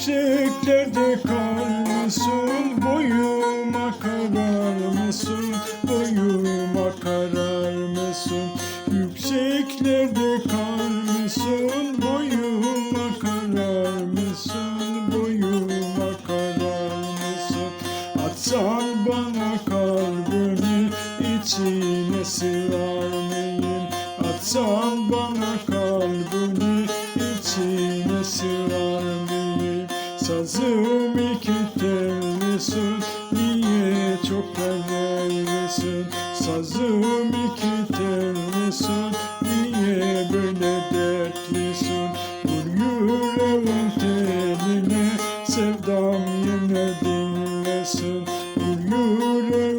Yükseklerde kar mısın? Boyuma karar mısın? Boyuma karar mısın? Yükseklerde kar mısın? Boyuma karar mısın? Boyuma karar mısın? Atsan bana kalbini içine sığar mıyım? Atsan bana Sazım iki tellisin Niye çok perverlisin Sazım iki tellisin Niye böyle dertlisin? Vur yüreğin teline Sevdam yine dinlesin. Vur yüreğin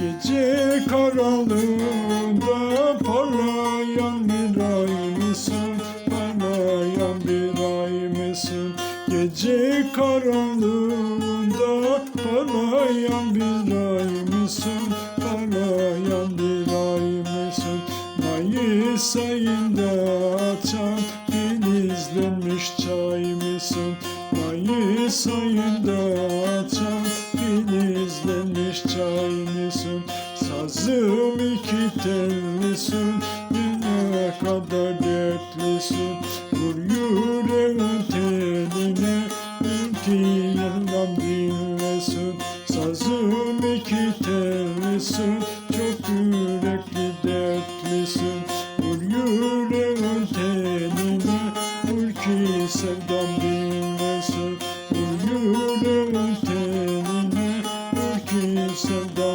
Gece karanlığında parlayan bir ay mısın? Parlayan bir ay mısın? Gece karanlığında parlayan bir ay mısın? Parlayan bir ay mısın? Mayıs ayında açan filizlenmiş çay mısın? Mayıs ayında açan filizlenmiş çay? Yazım iki tellisin Dünya kadar dertlisin. Vur yüreğin teline İki yandan dinlesin. Sazım iki tellisin Çok yürekli dertlisin. Vur yüreğin teline Vur ki sevdam dinlesin. Vur yüreğin teline Vur ki sevdam